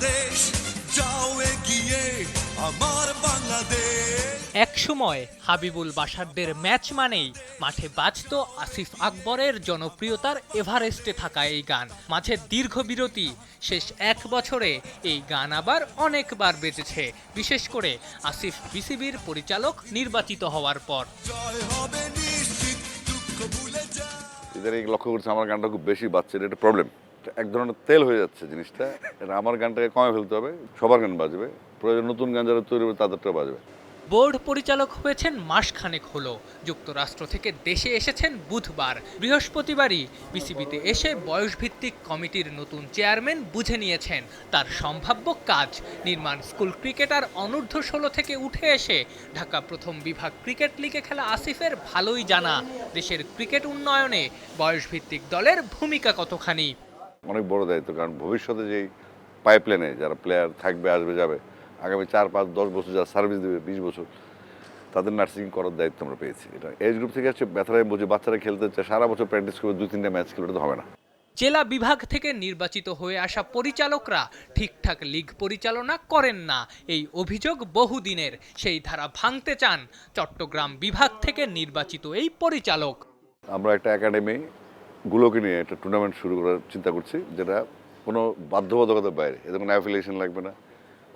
বাংলাদেশ যাও এগিয়ে আমার বাংলাদেশ। একসময় হাবিবুল বাসারদের ম্যাচ মানেই মাঠে বাজত আসিফ আকবরের জনপ্রিয়তার এভারেস্টে থাকা এই গান। মাঝে দীর্ঘ বিরতি শেষ এক বছরে এই গান আবার অনেকবার বেজেছে বিশেষ করে আসিফ বিসিবির পরিচালক নির্বাচিত হওয়ার পর। জয় হবে নিশ্চিত দুঃখ ভুলে যা এদের লক্ষ্য করছে আমার গানটা খুব বেশি বাচ্চাদের এটা একটা প্রবলেম এক ধরনের তেল হয়ে যাচ্ছে জিনিসটা। এটা আমার গানটাকে কমে ফেলতে হবে, সবার গান বাজবে। প্রয়োজন নতুন গান যারা তৈরি হবে তাদেরটা বাজবে। বোর্ড পরিচালক হয়েছেন মাসখানেক হলো। যুক্তরাষ্ট্র থেকে দেশে এসেছেন বুধবার। বৃহস্পতিবারই বিসিবিতে এসে বয়সভিত্তিক কমিটির নতুন চেয়ারম্যান বুঝে নিয়েছেন তার সম্ভাব্য কাজ। নির্মাণ স্কুল ক্রিকেটার অনূর্ধ্ব ষোলো থেকে উঠে এসে ঢাকা প্রথম বিভাগ ক্রিকেট লিগে খেলা আসিফের ভালোই জানা। দেশের ক্রিকেট উন্নয়নে বয়সভিত্তিক দলের ভূমিকা কতখানি? অনেক বড় দায়িত্ব কারণ ভবিষ্যতে যেই পাইপলাইনে যারা প্লেয়ার থাকবে আসবে যাবে আগামী চার পাঁচ দশ বছর যারা সার্ভিস দেবে বিশ বছর তাদের নার্সিং করার দায়িত্ব আমরা পেয়েছি। এটা এজ গ্রুপ থেকে হচ্ছে ব্যথারা বুঝে বাচ্চারা খেলতে চায় সারা বছর প্র্যাকটিস করবে দুই তিনটা ম্যাচ এটা তো হবে না। জেলা বিভাগ থেকে নির্বাচিত হয়ে আসা পরিচালকরা ঠিকঠাক লিগ পরিচালনা করেন না। এই অভিযোগ বহুদিনের সেই ধারা ভাঙতে চান চট্টগ্রাম বিভাগ থেকে নির্বাচিত এই পরিচালক। আমরা একটা একাডেমি গুলোকে নিয়ে একটা টুর্নামেন্ট শুরু করার চিন্তা করছি যেটা কোনো বাধ্যবাধকতার বাইরে। এতে কোনো অ্যাফিলিয়েশন লাগবে না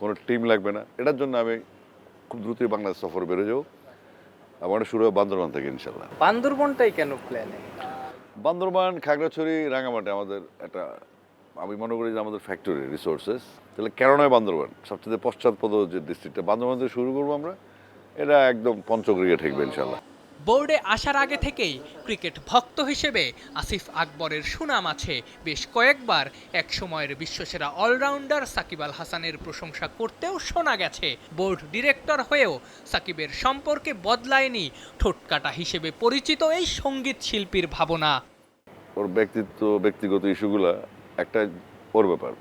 কোনো টিম লাগবে না। এটার জন্য আমি খুব দ্রুতই বাংলাদেশ সফর বেরো যাব। আমার শুরু হবে বান্দরবান থেকে ইনশাল্লাহ। বান্দরবনটাই কেন প্ল্যানে বান্দরবান খাগড়াছড়ি রাঙামাটি আমাদের একটা আমি মনে করি যে আমাদের ফ্যাক্টরি রিসোর্সেস তাহলে কেন নয় বান্দরবান? সবচেয়ে পশ্চাৎপদ যে ডিস্ট্রিক্টটা বান্দরবান থেকে শুরু করব আমরা। এটা একদম পঞ্চগড়িয়ে ঠেকবে ইনশাল্লাহ। বোর্ডে আসার আগে থেকেই ক্রিকেট ভক্ত হিসেবে আসিফ আকবরের সুনাম আছে। বেশ কয়েকবার এক সময়ের বিশ্বসেরা অলরাউন্ডার সাকিব আল হাসানের প্রশংসা করতেও শোনা গেছে। বোর্ড ডিরেক্টর হয়েও সাকিবের সম্পর্কে বদলায়নি ঠোঁটকাটা হিসেবে পরিচিত এই সংগীত শিল্পীর ভাবনা। ওর ব্যক্তিত্ব, ব্যক্তিগত ইস্যুগুলা একটা ওর ব্যাপার।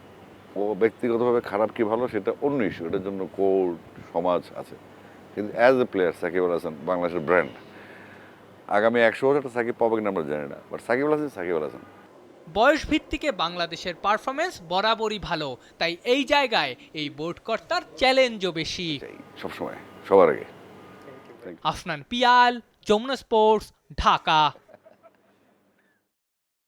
ও ব্যক্তিগতভাবে খারাপ কি ভালো সেটা অন্য ইস্যু। এটার জন্য কোর্ট সমাজ আছে। কিন্তু as a player Shakib Al Hasan বাংলাদেশের ব্র্যান্ড আগামী একশো বছর একটা সাকিব পাবে কিনা আমরা জানি না বাট সাকিব আল হাসান সাকিব আল হাসান। বয়স ভিত্তিকে বাংলাদেশের পারফরমেন্স বরাবরই ভালো তাই এই জায়গায় এই বোর্ড কর্তার চ্যালেঞ্জও বেশি সবসময় সবার আগে। আফনান পিয়াল যমুনা স্পোর্টস ঢাকা।